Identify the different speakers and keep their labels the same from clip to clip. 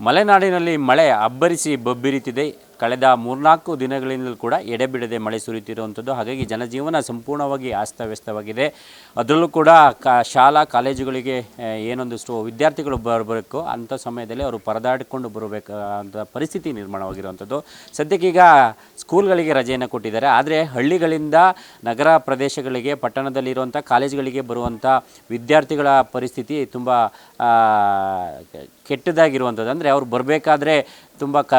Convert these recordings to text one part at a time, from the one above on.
Speaker 1: ಮಲೆನಾಡಿನಲ್ಲಿ ಮಳೆ ಅಬ್ಬರಿಸಿ ಬೊಬ್ಬಿರಿತಿದೆ. ಕಳೆದ ಮೂರ್ನಾಲ್ಕು ದಿನಗಳಿಂದಲೂ ಕೂಡ ಎಡೆಬಿಡದೆ ಮಳೆ ಸುರಿಯುತ್ತಿರುವಂಥದ್ದು. ಹಾಗಾಗಿ ಜನಜೀವನ ಸಂಪೂರ್ಣವಾಗಿ ಅಸ್ತವ್ಯಸ್ತವಾಗಿದೆ. ಅದರಲ್ಲೂ ಕೂಡ ಕ, ಶಾಲಾ ಕಾಲೇಜುಗಳಿಗೆ ಏನೊಂದಿಷ್ಟು ವಿದ್ಯಾರ್ಥಿಗಳು ಬರಬೇಕು. ಅಂಥ ಸಮಯದಲ್ಲಿ ಅವರು ಪರದಾಡಿಕೊಂಡು ಬರಬೇಕಾದ ಪರಿಸ್ಥಿತಿ ನಿರ್ಮಾಣವಾಗಿರುವಂಥದ್ದು. ಸದ್ಯಕ್ಕೀಗ ಸ್ಕೂಲ್ಗಳಿಗೆ ರಜೆಯನ್ನು ಕೊಟ್ಟಿದ್ದಾರೆ. ಆದರೆ ಹಳ್ಳಿಗಳಿಂದ ನಗರ ಪ್ರದೇಶಗಳಿಗೆ, ಪಟ್ಟಣದಲ್ಲಿರುವಂಥ ಕಾಲೇಜುಗಳಿಗೆ ಬರುವಂಥ ವಿದ್ಯಾರ್ಥಿಗಳ ಪರಿಸ್ಥಿತಿ ತುಂಬ ಕೆಟ್ಟದಾಗಿರುವಂಥದ್ದು. ಅಂದರೆ ಅವ್ರು ಬರಬೇಕಾದ್ರೆ ತುಂಬ ಕ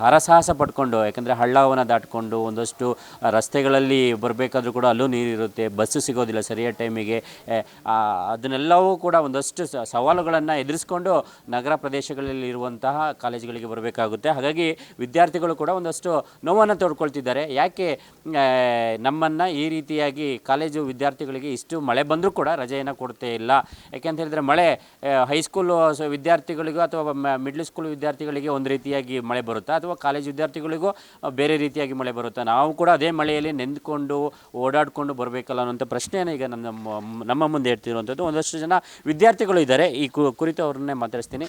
Speaker 1: ಹರಸಾಹಸ ಪಡ್ಕೊಂಡು, ಯಾಕಂದರೆ ಹಳ್ಳವನ್ನು ದಾಟ್ಕೊಂಡು ಒಂದಷ್ಟು ರಸ್ತೆಗಳಲ್ಲಿ ಬರಬೇಕಾದ್ರೂ ಕೂಡ ಅಲ್ಲೂ ನೀರಿರುತ್ತೆ ಬಸ್ಸು ಸಿಗೋದಿಲ್ಲ ಸರಿಯಾದ ಟೈಮಿಗೆ. ಅದನ್ನೆಲ್ಲವೂ ಕೂಡ ಒಂದಷ್ಟು ಸವಾಲುಗಳನ್ನು ಎದುರಿಸ್ಕೊಂಡು ನಗರ ಪ್ರದೇಶಗಳಲ್ಲಿ ಇರುವಂತಹ ಕಾಲೇಜುಗಳಿಗೆ ಬರಬೇಕಾಗುತ್ತೆ. ಹಾಗಾಗಿ ವಿದ್ಯಾರ್ಥಿಗಳು ಕೂಡ ಒಂದಷ್ಟು ನೋವನ್ನು ತೋಡ್ಕೊಳ್ತಿದ್ದಾರೆ. ಯಾಕೆ ನಮ್ಮನ್ನು ಈ ರೀತಿಯಾಗಿ ಕಾಲೇಜು ವಿದ್ಯಾರ್ಥಿಗಳಿಗೆ ಇಷ್ಟು ಮಳೆ ಬಂದರೂ ಕೂಡ ರಜೆಯನ್ನು ಕೊಡ್ತೇ ಇಲ್ಲ. ಯಾಕೆಂತ ಹೇಳಿದರೆ ಮಳೆ ಹೈಸ್ಕೂಲು ವಿದ್ಯಾರ್ಥಿಗಳಿಗೂ ಅಥವಾ ಮಿಡ್ಲ್ ಸ್ಕೂಲ್ ವಿದ್ಯಾರ್ಥಿಗಳಿಗೆ ಒಂದು ರೀತಿಯಾಗಿ ಮಳೆ ಬರುತ್ತಾ? ಅಥವಾ ಕಾಲೇಜ್ ವಿದ್ಯಾರ್ಥಿಗಳಿಗೂ ಬೇರೆ ರೀತಿಯಾಗಿ ಮಳೆ ಬರುತ್ತಾ? ನಾವು ಕೂಡ ಅದೇ ಮಳೆಯಲ್ಲಿ ನೆಂದ್ಕೊಂಡು ಓಡಾಡಿಕೊಂಡು ಬರಬೇಕಲ್ಲ ಅನ್ನೋಂಥ ಪ್ರಶ್ನೆಯನ್ನು ಈಗ ನಮ್ಮ ನಮ್ಮ ಮುಂದೆ ಇಡ್ತಿರುವಂಥದ್ದು ಒಂದಷ್ಟು ಜನ ವಿದ್ಯಾರ್ಥಿಗಳು ಇದ್ದಾರೆ. ಈ ಕುರಿತು ಅವ್ರನ್ನೇ ಮಾತಾಡಿಸ್ತೀನಿ.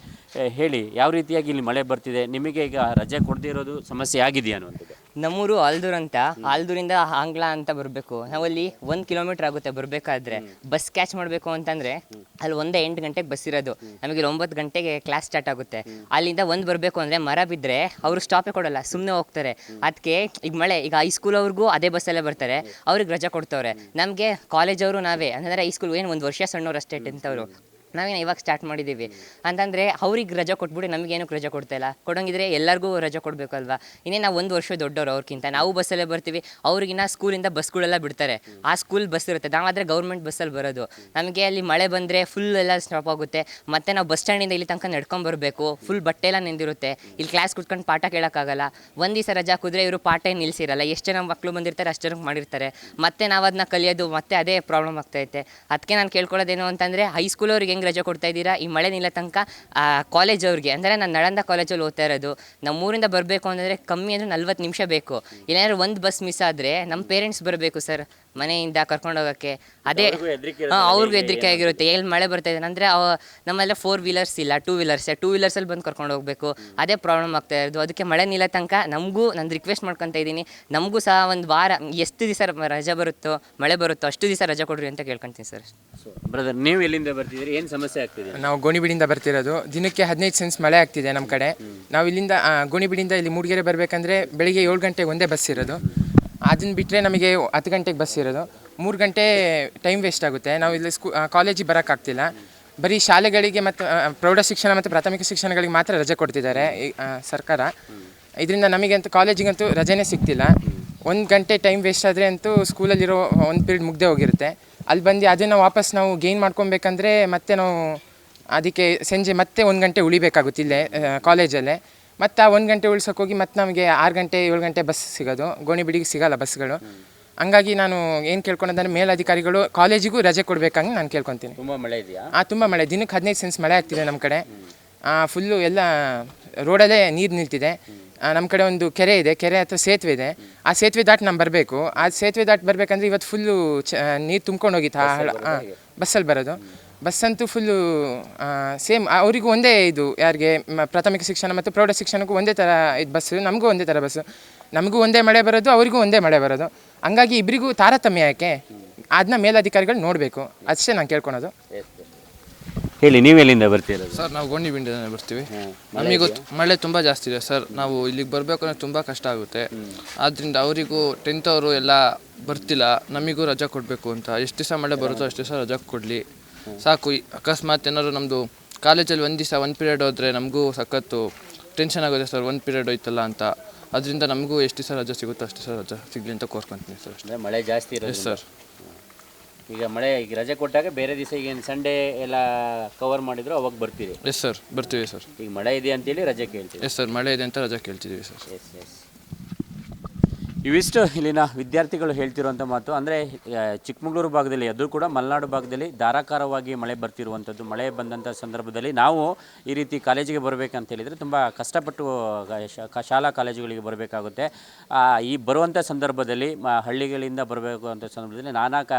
Speaker 1: ಹೇಳಿ, ಯಾವ ರೀತಿಯಾಗಿ ಇಲ್ಲಿ ಮಳೆ ಬರ್ತಿದೆ? ನಿಮಗೆ ಈಗ ರಜೆ ಕೊಡದೇ ಇರೋದು ಸಮಸ್ಯೆ ಆಗಿದೆಯಾ ಅನ್ನುವಂಥದ್ದು?
Speaker 2: ನಮ್ಮೂರು ಆಲ್ದೂರ್ ಅಂತ, ಆಲ್ದೂರಿಂದ ಆಂಗ್ಲ ಅಂತ ಬರಬೇಕು. ನಾವಲ್ಲಿ ಒಂದು ಕಿಲೋಮೀಟರ್ ಆಗುತ್ತೆ ಬರಬೇಕಾದ್ರೆ. ಬಸ್ ಕ್ಯಾಚ್ ಮಾಡಬೇಕು ಅಂತಂದ್ರೆ ಅಲ್ಲಿ ಒಂದೇ ಎಂಟು ಗಂಟೆಗೆ ಬಸ್ ಇರೋದು. ನಮಗೆ ಇಲ್ಲಿ ಒಂಬತ್ತು ಗಂಟೆಗೆ ಕ್ಲಾಸ್ ಸ್ಟಾರ್ಟ್ ಆಗುತ್ತೆ. ಅಲ್ಲಿಂದ ಒಂದು ಬರಬೇಕು ಅಂದರೆ ಮರ ಬಿದ್ದರೆ ಅವರು ಸ್ಟಾಪೇ ಕೊಡಲ್ಲ ಸುಮ್ಮನೆ ಹೋಗ್ತಾರೆ. ಅದಕ್ಕೆ ಈಗ ಮಳೆ, ಈಗ ಹೈಸ್ಕೂಲ್ ಅವ್ರಿಗೂ ಅದೇ ಬಸ್ಸಲ್ಲೇ ಬರ್ತಾರೆ. ಅವ್ರಿಗೆ ರಜಾ ಕೊಡ್ತವ್ರೆ. ನಮಗೆ ಕಾಲೇಜವರು ನಾವೇ. ಅಂದರೆ ಹೈಸ್ಕೂಲ್ ಏನು ಒಂದು ವರ್ಷ ಸಣ್ಣವ್ರು ಅಷ್ಟೇ ಟೆಂತವರು ನಾವೇನು ಇವಾಗ ಸ್ಟಾರ್ಟ್ ಮಾಡಿದ್ದೀವಿ ಅಂತಂದರೆ ಅವ್ರಿಗೆ ರಜಾ ಕೊಟ್ಬಿಟ್ಟು ನಮಗೇನಕ್ಕೆ ರಜೆ ಕೊಡ್ತಾ ಇಲ್ಲ. ಕೊಡೋಂಗಿದ್ರೆ ಎಲ್ಲರಿಗೂ ರಜೆ ಕೊಡಬೇಕಲ್ವಾ? ಇನ್ನೇ ನಾವು ಒಂದು ವರ್ಷ ದೊಡ್ಡವರು ಅವ್ರಿಗಿಂತ ನಾವು ಬಸ್ಸಲ್ಲೇ ಬರ್ತೀವಿ. ಅವ್ರಿಗಿನ್ನ ಸ್ಕೂಲಿಂದ ಬಸ್ಗಳೆಲ್ಲ ಬಿಡ್ತಾರೆ. ಆ ಸ್ಕೂಲ್ ಬಸ್ ಇರುತ್ತೆ. ನಾವಾದರೆ ಗೌರ್ಮೆಂಟ್ ಬಸ್ಸಲ್ಲಿ ಬರೋದು. ನಮಗೆ ಅಲ್ಲಿ ಮಳೆ ಬಂದರೆ ಫುಲ್ ಎಲ್ಲ ಸ್ಟಾಪ್ ಆಗುತ್ತೆ. ಮತ್ತು ನಾವು ಬಸ್ ಸ್ಟ್ಯಾಂಡಿಂದ ಇಲ್ಲಿ ತನಕ ನಡ್ಕೊಂಡು ಬರಬೇಕು. ಫುಲ್ ಬಟ್ಟೆ ಎಲ್ಲ ನಿಂದಿರುತ್ತೆ. ಇಲ್ಲಿ ಕ್ಲಾಸ್ ಕುತ್ಕೊಂಡು ಪಾಠ ಕೇಳೋಕ್ಕಾಗಲ್ಲ. ಒಂದು ದಿವಸ ರಜಾ ಹಾಕಿದ್ರೆ ಇವರು ಪಾಠ ನಿಲ್ಲಿಸಿರಲ್ಲ ಎಷ್ಟು ಜನ ಮಕ್ಕಳು ಬಂದಿರ್ತಾರೆ, ಅಷ್ಟು ಜನಕ್ಕೆ ಮಾಡಿರ್ತಾರೆ. ಮತ್ತೆ ನಾವು ಅದನ್ನ ಕಲಿಯೋದು ಮತ್ತೆ ಅದೇ ಪ್ರಾಬ್ಲಮ್ ಆಗ್ತೈತೆ. ಅದಕ್ಕೆ ನಾನು ಕೇಳ್ಕೊಳ್ಳೋದೇನು ಅಂತಂದರೆ ಹೈಸ್ಕೂಲ್ ಅವ್ರಿಗೆ ಹೆಂಗೆ ರಜೆ ಕೊಡ್ತಾ ಇದ್ದೀರಾ? ಈ ಮಳೆ ನಿಲ್ಲ ತನಕ ಕಾಲೇಜ್ ಅವ್ರಿಗೆ, ಅಂದರೆ ನಾನು ನಳಂದ ಕಾಲೇಜಲ್ಲಿ ಓದ್ತಾ ಇರೋದು, ನಮ್ಮೂರಿಂದ ಬರಬೇಕು ಅಂತಂದರೆ ಕಮ್ಮಿ ಅಂದರೆ ನಲ್ವತ್ತು ನಿಮಿಷ ಬೇಕು. ಇಲ್ಲಾಂದ್ರೆ ಒಂದು ಬಸ್ ಮಿಸ್ ಆದರೆ ನಮ್ಮ ಪೇರೆಂಟ್ಸ್ ಬರಬೇಕು ಸರ್ ಮನೆಯಿಂದ ಕರ್ಕೊಂಡು ಹೋಗೋಕ್ಕೆ ಅದೇ
Speaker 1: ಅವ್ರಿಗೂ ಹೆದ್ರಿಕೆ
Speaker 2: ಹಾಂ ಅವ್ರಿಗೂ ಹೆದರಿಕೆ ಆಗಿರುತ್ತೆ. ಎಲ್ಲಿ ಮಳೆ ಬರ್ತಾ ಇದೆ ಅಂದರೆ ನಮ್ಮಲ್ಲೇ ಫೋರ್ ವೀಲರ್ಸ್ ಇಲ್ಲ ಟೂ ವೀಲರ್ಸ್ ಟೂ ವೀಲರ್ಸಲ್ಲಿ ಬಂದು ಕರ್ಕೊಂಡು ಹೋಗಬೇಕು. ಅದೇ ಪ್ರಾಬ್ಲಮ್ ಆಗ್ತಾ ಇರೋದು. ಅದಕ್ಕೆ ಮಳೆ ನಿಲ್ಲ ತನಕ ನಮಗೂ ನಾನು ರಿಕ್ವೆಸ್ಟ್ ಮಾಡ್ಕೊತಾ ಇದ್ದೀನಿ. ನಮಗೂ ಸಹ ಒಂದು ವಾರ ಎಷ್ಟು ದಿವಸ ರಜೆ ಬರುತ್ತೋ ಮಳೆ ಬರುತ್ತೋ ಅಷ್ಟು ದಿವಸ ರಜೆ ಕೊಡ್ರಿ ಅಂತ ಕೇಳ್ಕೊತೀನಿ ಸರ್
Speaker 1: ಬ್ರದರ್ ನೀವು ಎಲ್ಲಿಂದ ಬರ್ತಿದ್ದೀರಿ? ಏನು ಸಮಸ್ಯೆ ಆಗ್ತಿದೆ?
Speaker 3: ನಾವು ಗೋಣಿಬೀಡಿಂದ ಬರ್ತಿರೋದು. ದಿನಕ್ಕೆ ಹದಿನೈದು ಸೆನ್ಸ್ ಮಳೆ ಆಗ್ತಿದೆ ನಮ್ಮ ಕಡೆ. ನಾವು ಇಲ್ಲಿಂದ ಗೋಣಿಬಿಡಿಂದ ಗೋಣಿಬೀಡಿಂದ ಇಲ್ಲಿ ಮೂಡಿಗೆರೆ ಬರಬೇಕಂದ್ರೆ ಬೆಳಿಗ್ಗೆ ಏಳು ಗಂಟೆಗೆ ಒಂದೇ ಬಸ್ ಇರೋದು. ಅದನ್ನ ಬಿಟ್ಟರೆ ನಮಗೆ ಹತ್ತು ಗಂಟೆಗೆ ಬಸ್ ಇರೋದು. ಮೂರು ಗಂಟೆ ಟೈಮ್ ವೇಸ್ಟ್ ಆಗುತ್ತೆ. ನಾವು ಇಲ್ಲಿ ಸ್ಕೂ ಕಾಲೇಜಿಗೆ ಬರೋಕ್ಕಾಗ್ತಿಲ್ಲ ಬರೀ ಶಾಲೆಗಳಿಗೆ ಮತ್ತು ಪ್ರೌಢ ಶಿಕ್ಷಣ ಮತ್ತು ಪ್ರಾಥಮಿಕ ಶಿಕ್ಷಣಗಳಿಗೆ ಮಾತ್ರ ರಜೆ ಕೊಡ್ತಿದ್ದಾರೆ ಸರ್ಕಾರ. ಇದರಿಂದ ನಮಗಂತೂ ಕಾಲೇಜಿಗಂತೂ ರಜೆನೇ ಸಿಗ್ತಿಲ್ಲ. ಒಂದು ಗಂಟೆ ಟೈಮ್ ವೇಸ್ಟ್ ಆದರೆ ಅಂತೂ ಸ್ಕೂಲಲ್ಲಿರೋ ಒಂದು ಪೀರಿಯಡ್ ಮುಗ್ದೇ ಹೋಗಿರುತ್ತೆ. ಅಲ್ಲಿ ಬಂದು ಅದನ್ನು ವಾಪಸ್ ನಾವು ಗೇನ್ ಮಾಡ್ಕೊಬೇಕಂದ್ರೆ ಮತ್ತೆ ನಾವು ಅದಕ್ಕೆ ಸಂಜೆ ಮತ್ತೆ ಒಂದು ಗಂಟೆ ಉಳಿಬೇಕಾಗುತ್ತೆ ಇಲ್ಲೇ ಕಾಲೇಜಲ್ಲೇ ಮತ್ತು ಆ ಒಂದು ಗಂಟೆ ಉಳ್ಸೋಕೆ ಹೋಗಿ ಮತ್ತೆ ನಮಗೆ ಆರು ಗಂಟೆ ಏಳು ಗಂಟೆ ಬಸ್ ಸಿಗೋದು. ಗೋಣಿಬೀಡಿಗೆ ಸಿಗಲ್ಲ ಬಸ್ಗಳು. ಹಂಗಾಗಿ ನಾನು ಏನು ಕೇಳ್ಕೊಳೋದಂದ್ರೆ ಮೇಲಧಿಕಾರಿಗಳು ಕಾಲೇಜಿಗೂ ರಜೆ ಕೊಡ್ಬೇಕಂಗೆ ನಾನು ಕೇಳ್ಕೊತೀನಿ.
Speaker 1: ತುಂಬ ಮಳೆ ಇದೆಯಾ?
Speaker 3: ಆ ತುಂಬ ಮಳೆ. ದಿನಕ್ಕೆ ಹದಿನೈದು ಸೆನ್ಸ್ ಮಳೆ ಆಗ್ತಿದೆ ನಮ್ಮ ಕಡೆ. ಫುಲ್ಲು ಎಲ್ಲ ರೋಡಲ್ಲೇ ನೀರು ನಿಲ್ತಿದೆ. ನಮ್ಮ ಕಡೆ ಒಂದು ಕೆರೆ ಇದೆ. ಕೆರೆ ಅಥವಾ ಸೇತುವೆ ಇದೆ. ಆ ಸೇತುವೆ ದಾಟಿ ನಾನು ಬರಬೇಕು. ಆ ಸೇತುವೆ ದಾಟಿ ಬರಬೇಕಂದ್ರೆ ಇವತ್ತು ಫುಲ್ಲು ಚ ನೀರು ತುಂಬ್ಕೊಂಡು ಹೋಗಿತ್ತು ಆ ಹಾಂ ಬಸ್ಸಲ್ಲಿ ಬರೋದು. ಬಸ್ಸಂತೂ ಫುಲ್ಲು ಸೇಮ್ ಅವರಿಗೂ ಒಂದೇ ಇದು ಯಾರಿಗೆ ಪ್ರಾಥಮಿಕ ಶಿಕ್ಷಣ ಮತ್ತು ಪ್ರೌಢ ಶಿಕ್ಷಣಕ್ಕೂ ಒಂದೇ ಥರ ಇದು ಬಸ್ಸು ನಮಗೂ ಒಂದೇ ಥರ ಬಸ್ಸು. ನಮಗೂ ಒಂದೇ ಮಳೆ ಬರೋದು ಅವರಿಗೂ ಒಂದೇ ಮಳೆ ಬರೋದು. ಹಂಗಾಗಿ ಇಬ್ಬರಿಗೂ ತಾರತಮ್ಯ ಯಾಕೆ? ಅದನ್ನ ಮೇಲಧಿಕಾರಿಗಳು ನೋಡಬೇಕು. ಅಷ್ಟೇ ನಾನು ಕೇಳ್ಕೊಳೋದು.
Speaker 1: ಹೇಳಿ ನೀವು ಎಲ್ಲಿಂದ ಬರ್ತೀರ?
Speaker 4: ಸರ್ ನಾವು ಗೋಣಿಬಿಂಡಿಂದ ಬರ್ತೀವಿ. ನಮಗೆ ಗೊತ್ತು ಮಳೆ ತುಂಬ ಜಾಸ್ತಿ ಇದೆ ಸರ್. ನಾವು ಇಲ್ಲಿಗೆ ಬರಬೇಕು ಅಂದರೆ ತುಂಬ ಕಷ್ಟ ಆಗುತ್ತೆ. ಆದ್ದರಿಂದ ಅವರಿಗೂ ಟೆಂತ್ ಅವರು ಎಲ್ಲ ಬರ್ತಿಲ್ಲ. ನಮಗೂ ರಜಾ ಕೊಡಬೇಕು ಅಂತ. ಎಷ್ಟು ದಿವಸ ಮಳೆ ಬರುತ್ತೋ ಅಷ್ಟು ದಿವಸ ರಜಾ ಕೊಡಲಿ. ಸಾಕು. ಈ ಅಕಸ್ಮಾತ್ ಏನಾದ್ರು ನಮ್ಮದು ಕಾಲೇಜಲ್ಲಿ ಒಂದು ದಿವಸ ಒಂದು ಪೀರಿಯಡ್ ಹೋದರೆ ನಮಗೂ ಸಖತ್ತು ಟೆನ್ಷನ್ ಆಗುತ್ತೆ ಸರ್. ಒಂದು ಪೀರಿಯಡ್ ಹೋಯ್ತಲ್ಲ ಅಂತ. ಅದರಿಂದ ನಮಗೂ ಎಷ್ಟು ಸರ್ ರಜಾ ಸಿಗುತ್ತೋ ಅಷ್ಟು ಸರ್ ರಜಾ ಸಿಗಲಿ ಅಂತ ಕೋರ್ಕೊತೀನಿ ಸರ್ ಅಷ್ಟೇ.
Speaker 1: ಅಂದರೆ ಮಳೆ ಜಾಸ್ತಿ ಇರೋದು
Speaker 4: ಸರ್
Speaker 1: ಈಗ ಮಳೆ ಈಗ ರಜೆ ಕೊಟ್ಟಾಗ ಬೇರೆ ದಿವಸ ಈಗ ಸಂಡೇ ಎಲ್ಲ ಕವರ್ ಮಾಡಿದ್ರು ಅವಾಗ ಬರ್ತೀರಿ?
Speaker 4: ಎಸ್ ಸರ್ ಬರ್ತೀವಿ ಸರ್
Speaker 1: ಈಗ ಮಳೆ ಇದೆ ಅಂತೇಳಿ ರಜೆ ಕೇಳ್ತೀವಿ
Speaker 4: ಎಸ್ ಸರ್ ಮಳೆ ಇದೆ ಅಂತ ರಜೆ ಕೇಳ್ತಿದ್ದೀವಿ ಸರ್
Speaker 1: ಎಸ್ ಎಸ್ ಇವಿಷ್ಟು ಇಲ್ಲಿನ ವಿದ್ಯಾರ್ಥಿಗಳು ಹೇಳ್ತಿರುವಂಥ ಮಾತು. ಅಂದರೆ ಚಿಕ್ಕಮಗಳೂರು ಭಾಗದಲ್ಲಿ, ಅದು ಕೂಡ ಮಲೆನಾಡು ಭಾಗದಲ್ಲಿ ಧಾರಾಕಾರವಾಗಿ ಮಳೆ ಬರ್ತಿರುವಂಥದ್ದು, ಮಳೆ ಬಂದಂಥ ಸಂದರ್ಭದಲ್ಲಿ ನಾವು ಈ ರೀತಿ ಕಾಲೇಜಿಗೆ ಬರಬೇಕಂತ ಹೇಳಿದರೆ ತುಂಬ ಕಷ್ಟಪಟ್ಟು ಶಾಲಾ ಕಾಲೇಜುಗಳಿಗೆ ಬರಬೇಕಾಗುತ್ತೆ. ಈ ಬರುವಂಥ ಸಂದರ್ಭದಲ್ಲಿ ಹಳ್ಳಿಗಳಿಂದ ಬರಬೇಕು ಅಂತ ಸಂದರ್ಭದಲ್ಲಿ ನಾನಾ ಕ,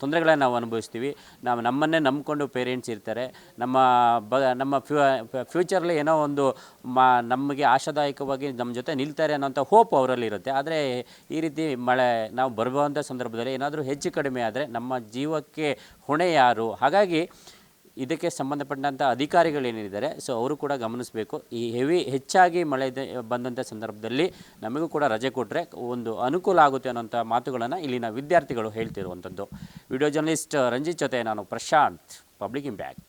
Speaker 1: ತೊಂದರೆಗಳನ್ನು ನಾವು ಅನುಭವಿಸ್ತೀವಿ. ನಾವು ನಮ್ಮನ್ನೇ ನಂಬ್ಕೊಂಡು ಪೇರೆಂಟ್ಸ್ ಇರ್ತಾರೆ. ನಮ್ಮ ಬ, ನಮ್ಮ ಫ್ಯೂ ಫ್ಯೂಚರಲ್ಲಿ ಏನೋ ಒಂದು ಮಾ, ನಮಗೆ ಆಶಾದಾಯಕವಾಗಿ ನಮ್ಮ ಜೊತೆ ನಿಲ್ತಾರೆ ಅನ್ನೋಂಥ ಹೋಪ್ ಅವರಲ್ಲಿ ಇರುತ್ತೆ ಆದರೆ ಈ ರೀತಿ ಮಳೆ ನಾವು ಬರುವಂಥ ಸಂದರ್ಭದಲ್ಲಿ ಏನಾದರೂ ಹೆಚ್ಚು ಕಡಿಮೆ ಆದರೆ ನಮ್ಮ ಜೀವಕ್ಕೆ ಹೊಣೆ ಯಾರು? ಹಾಗಾಗಿ ಇದಕ್ಕೆ ಸಂಬಂಧಪಟ್ಟಂಥ ಅಧಿಕಾರಿಗಳೇನಿದ್ದಾರೆ ಸೊ ಅವರು ಕೂಡ ಗಮನಿಸಬೇಕು. ಈ ಹೆವಿ ಹೆಚ್ಚಾಗಿ ಮಳೆ ಬಂದಂಥ ಸಂದರ್ಭದಲ್ಲಿ ನಮಗೂ ಕೂಡ ರಜೆ ಕೊಟ್ಟರೆ ಒಂದು ಅನುಕೂಲ ಆಗುತ್ತೆ ಅನ್ನೋಂಥ ಮಾತುಗಳನ್ನು ಇಲ್ಲಿನ ವಿದ್ಯಾರ್ಥಿಗಳು ಹೇಳ್ತಿರುವಂಥದ್ದು. ವಿಡಿಯೋ ಜರ್ನಲಿಸ್ಟ್ ರಂಜಿತ್ ಜೊತೆ ನಾನು ಪ್ರಶಾಂತ್ ಪಬ್ಲಿಕ್ ಇಂಪ್ಯಾಕ್ಟ್